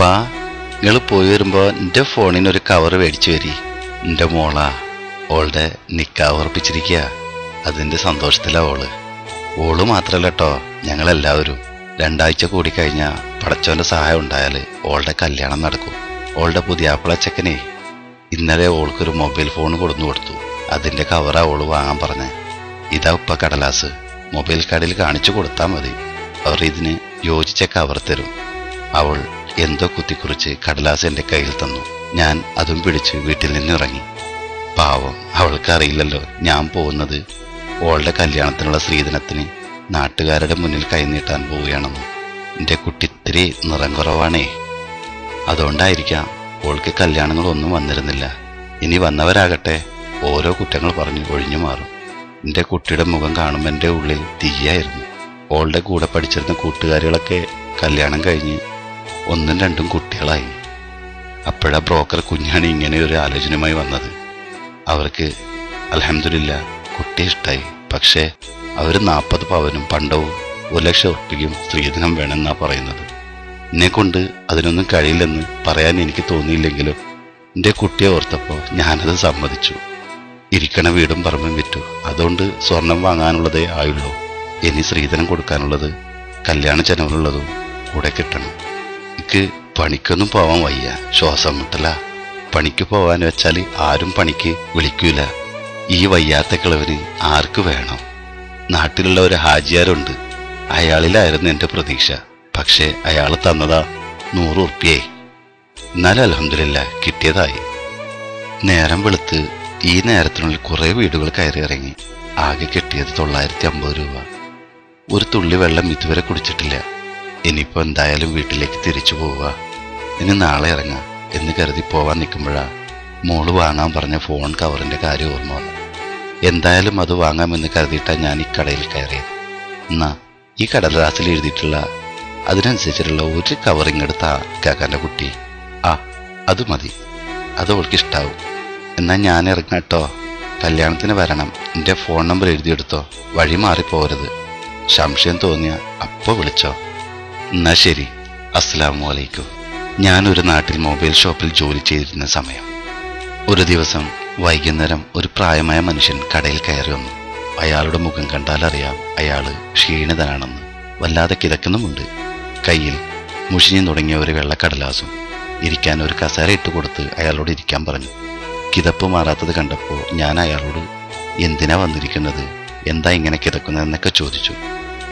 ഉപ്പാ നിങ്ങൾ പോയി വരുമ്പോൾ എന്റെ ഫോണിന് ഒരു കവർ മേടിച്ചു വരി. എന്റെ മോളാ ഓളുടെ നിക്കാവ് ഉറപ്പിച്ചിരിക്കുക അതിന്റെ സന്തോഷത്തിലാ ഓൾ. ഓൾ മാത്രല്ല കേട്ടോ ഞങ്ങളെല്ലാവരും. രണ്ടാഴ്ച കൂടി കഴിഞ്ഞാൽ പടച്ചോന്റെ സഹായം ഉണ്ടായാൽ ഓളുടെ കല്യാണം നടക്കും. ഓളുടെ പുതിയാപ്പിള ചെക്കനെ ഇന്നലെ ഓൾക്കൊരു മൊബൈൽ ഫോൺ കൊടുന്നു കൊടുത്തു. അതിന്റെ കവറാ ഓൾ വാങ്ങാൻ പറഞ്ഞേ. ഇതാ ഉപ്പ കടലാസ്. മൊബൈൽ കാർഡിൽ കാണിച്ചു കൊടുത്താൽ മതി. അവർ ഇതിന് യോജിച്ച കവർ തരും. അവൾ എന്തോ കുത്തിക്കുറിച്ച് കടലാസ് എന്റെ കയ്യിൽ തന്നു. ഞാൻ അതും പിടിച്ച് വീട്ടിൽ നിന്നിറങ്ങി. പാവം അവൾക്കറിയില്ലല്ലോ ഞാൻ പോകുന്നത്. ഓളുടെ കല്യാണത്തിനുള്ള സ്ത്രീധനത്തിന് നാട്ടുകാരുടെ മുന്നിൽ കൈനീട്ടാൻ പോവുകയാണെന്ന്. എന്റെ കുട്ടി ഇത്തിരി നിറം കുറവാണേ. അതുകൊണ്ടായിരിക്കാം ഓൾക്ക് കല്യാണങ്ങളൊന്നും വന്നിരുന്നില്ല. ഇനി വന്നവരാകട്ടെ ഓരോ കുറ്റങ്ങൾ പറഞ്ഞ് ഒഴിഞ്ഞു മാറും. എന്റെ കുട്ടിയുടെ മുഖം കാണുമ്പോൾ എന്റെ ഉള്ളിൽ തീയായിരുന്നു ഓളുടെ കൂടെ പഠിച്ചിരുന്ന കൂട്ടുകാരികളൊക്കെ കല്യാണം കഴിഞ്ഞ് ഒന്നും രണ്ടും കുട്ടികളായി. അപ്പോഴാ ബ്രോക്കർ കുഞ്ഞാണ് ഇങ്ങനെ ഒരു ആലോചനയുമായി വന്നത്. അവർക്ക് അലഹമില്ല കുട്ടി ഇഷ്ടമായി പക്ഷേ അവർ നാൽപ്പത് പവനും പണ്ടവും ഒരു ലക്ഷം ഉറപ്പിക്കും സ്ത്രീധനം വേണമെന്നാണ് പറയുന്നത്. എന്നെ കൊണ്ട് അതിനൊന്നും കഴിയില്ലെന്ന് പറയാൻ എനിക്ക് തോന്നിയില്ലെങ്കിലും എന്റെ കുട്ടിയെ ഓർത്തപ്പോൾ ഞാനത് സമ്മതിച്ചു. ഇരിക്കണ വീടും പറമ്പും വിറ്റു. അതുകൊണ്ട് സ്വർണം വാങ്ങാനുള്ളതേ ആയുള്ളൂ. ഇനി സ്ത്രീധനം കൊടുക്കാനുള്ളത് കല്യാണ ചെലവിലുള്ളതും കൂടെ കിട്ടണം. എനിക്ക് പണിക്കൊന്നും പോവാൻ വയ്യ. ശ്വാസം മുട്ടല പണിക്ക് പോവാൻ വെച്ചാൽ ആരും പണിക്ക് വിളിക്കൂല. ഈ വയ്യാത്ത കിളവിന് ആർക്ക് വേണം? നാട്ടിലുള്ള ഒരു ഹാജിയാരുണ്ട്. അയാളിലായിരുന്നു എന്റെ പ്രതീക്ഷ. പക്ഷേ അയാൾ തന്നതാ നൂറ് ഉറുപ്പിയായി എന്നാലും അലഹമില്ല കിട്ടിയതായി. നേരം വെളുത്ത് ഈ നേരത്തിനുള്ളിൽ കുറേ വീടുകൾ കയറി ഇറങ്ങി. ആകെ കിട്ടിയത് തൊള്ളായിരത്തി അമ്പത് രൂപ. ഒരു തുള്ളി വെള്ളം ഇതുവരെ കുടിച്ചിട്ടില്ല. ഇനിയിപ്പോ എന്തായാലും വീട്ടിലേക്ക് തിരിച്ചു പോവുക. ഇനി നാളെ ഇറങ്ങാം എന്ന് കരുതി പോവാൻ നിൽക്കുമ്പോഴാ മോൾ വാങ്ങാൻ പറഞ്ഞ ഫോൺ കവറിന്റെ കാര്യം ഓർമ്മ വന്നു എന്തായാലും അത് വാങ്ങാമെന്ന് കരുതിയിട്ടാണ് ഞാൻ ഈ കടയിൽ കയറിയത്. എന്നാ ഈ കടലാസിൽ എഴുതിയിട്ടുള്ള അതിനനുസരിച്ചിട്ടുള്ള ഒരു കവറിങ് എടുത്ത കാക്കാന്റെ കുട്ടി. ആ അത് മതി. അത് അവൾക്ക് ഇഷ്ടാവും. എന്നാൽ ഞാൻ ഇറങ്ങാം കേട്ടോ. കല്യാണത്തിന് വരണം. എന്റെ ഫോൺ നമ്പർ എഴുതിയെടുത്തോ. വഴി മാറിപ്പോരുത് സംശയം തോന്നിയ അപ്പോൾ വിളിച്ചോ. എന്നാ ശരി. അസ്സലാമു അലൈക്കും. ഞാനൊരു നാട്ടിൽ മൊബൈൽ ഷോപ്പിൽ ജോലി ചെയ്തിരുന്ന സമയം. ഒരു ദിവസം വൈകുന്നേരം ഒരു പ്രായമായ മനുഷ്യൻ കടയിൽ കയറി വന്നു. അയാളുടെ മുഖം കണ്ടാൽ അറിയാം അയാൾ ക്ഷീണിതനാണെന്ന്. വല്ലാതെ കിതക്കുന്നുമുണ്ട്. കയ്യിൽ മുഷിഞ്ഞു തുടങ്ങിയ ഒരു വെള്ളക്കടലാസും ഇരിക്കാൻ ഒരു കസേര ഇട്ട് കൊടുത്ത് അയാളോട് ഇരിക്കാൻ പറഞ്ഞു. കിതപ്പ് മാറാത്തത് കണ്ടപ്പോൾ ഞാൻ അയാളോട് എന്തിനാ വന്നിരിക്കുന്നത്? എന്താ ഇങ്ങനെ കിതക്കുന്നതെന്നൊക്കെ ചോദിച്ചു.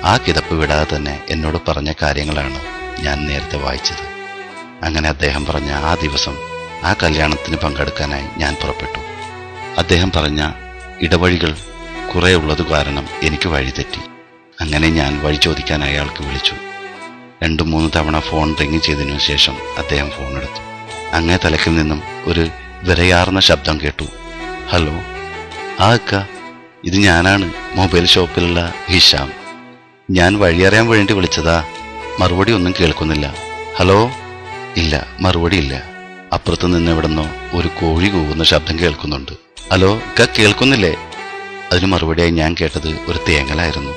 ആ കിതപ്പ് വിടാതെ തന്നെ എന്നോട് പറഞ്ഞ കാര്യങ്ങളാണ് ഞാൻ നേരത്തെ വായിച്ചത്. അങ്ങനെ അദ്ദേഹം പറഞ്ഞ ആ ദിവസം ആ കല്യാണത്തിന് പങ്കെടുക്കാനായി ഞാൻ പുറപ്പെട്ടു. അദ്ദേഹം പറഞ്ഞ ഇടവഴികൾ കുറേ ഉള്ളത് കാരണം എനിക്ക് വഴിതെറ്റി അങ്ങനെ ഞാൻ വഴി ചോദിക്കാൻ അയാൾക്ക് വിളിച്ചു. രണ്ടു മൂന്ന് തവണ ഫോൺ റിങ് ചെയ്തതിനു ശേഷം അദ്ദേഹം ഫോൺ എടുത്തു. അങ്ങേ തലക്കിൽ നിന്നും ഒരു വിരയാർന്ന ശബ്ദം കേട്ടു. ഹലോ ആ അക്ക ഇത് ഞാനാണ് മൊബൈൽ ഷോപ്പിലുള്ള ഹിഷാം. ഞാൻ വഴിയറിയാൻ വേണ്ടി വിളിച്ചതാ. മറുപടി ഒന്നും കേൾക്കുന്നില്ല. ഹലോ? ഇല്ല മറുപടി ഇല്ല. അപ്പുറത്ത് നിന്ന് എവിടുന്നോ ഒരു കോഴി കൂവുന്ന ശബ്ദം കേൾക്കുന്നുണ്ട്. ഹലോ ക കേൾക്കുന്നില്ലേ? അതിന് മറുപടിയായി ഞാൻ കേട്ടത് ഒരു തേങ്ങലായിരുന്നു.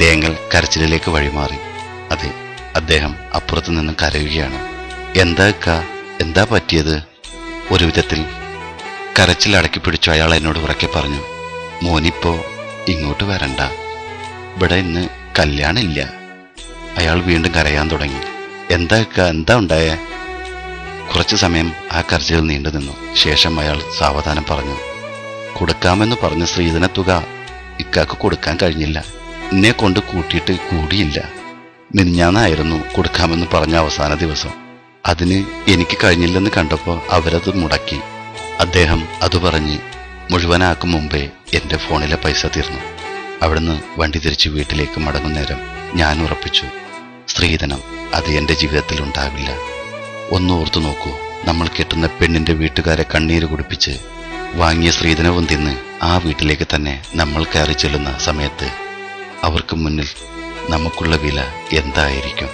തേങ്ങൽ കരച്ചിലേക്ക് വഴിമാറി. അതെ അദ്ദേഹം അപ്പുറത്ത് നിന്നും കരയുകയാണ്. എന്താ ക എന്താ പറ്റിയത്? ഒരു വിധത്തിൽ കരച്ചിൽ അടക്കി പിടിച്ചു അയാൾ എന്നോട് ഉറക്കെ പറഞ്ഞു മോനിപ്പോ ഇങ്ങോട്ട് വരണ്ട. ഇവിടെ ഇന്ന് കല്യാണില്ല. അയാൾ വീണ്ടും കരയാൻ തുടങ്ങി. എന്താ എന്താ ഉണ്ടായേ? കുറച്ചു സമയം ആ കരച്ചിൽ നീണ്ടു നിന്നു. ശേഷം അയാൾ സാവധാനം പറഞ്ഞു കൊടുക്കാമെന്ന് പറഞ്ഞ സ്ത്രീധന തുക ഇക്കാക്ക് കൊടുക്കാൻ കഴിഞ്ഞില്ല. എന്നെ കൊണ്ട് കൂട്ടിയിട്ട് കൂടിയില്ല. മിനിഞ്ഞാന്നായിരുന്നു കൊടുക്കാമെന്ന് പറഞ്ഞ അവസാന ദിവസം. അതിന് എനിക്ക് കഴിഞ്ഞില്ലെന്ന് കണ്ടപ്പോൾ അവരത് മുടക്കി. അദ്ദേഹം അത് പറഞ്ഞ് മുഴുവനാക്കും മുമ്പേ എന്റെ ഫോണിലെ പൈസ തീർന്നു. അവിടുന്ന് വണ്ടി തിരിച്ച് വീട്ടിലേക്ക് മടങ്ങും നേരം ഞാൻ ഉറപ്പിച്ചു സ്ത്രീധനം അത് എന്റെ ജീവിതത്തിൽ ഉണ്ടാവില്ല. ഒന്ന് ഓർത്തു നോക്കൂ നമ്മൾ കെട്ടുന്ന പെണ്ണിന്റെ വീട്ടുകാരെ കണ്ണീര് കുടിപ്പിച്ച് വാങ്ങിയ സ്ത്രീധനവും തിന്ന് ആ വീട്ടിലേക്ക് തന്നെ നമ്മൾ കയറി ചെല്ലുന്ന സമയത്ത് അവർക്ക് മുന്നിൽ നമുക്കുള്ള വില എന്തായിരിക്കും?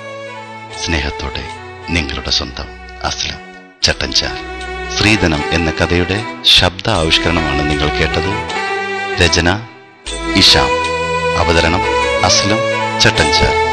സ്നേഹത്തോടെ നിങ്ങളുടെ സ്വന്തം അസ്ലം ചട്ടഞ്ചാൽ. സ്ത്രീധനം എന്ന കഥയുടെ ശബ്ദ ആവിഷ്കരണമാണ് നിങ്ങൾ കേട്ടത്. രചന ഇഷാം. അവതരണം അസ്ലം ചട്ടഞ്ചാർ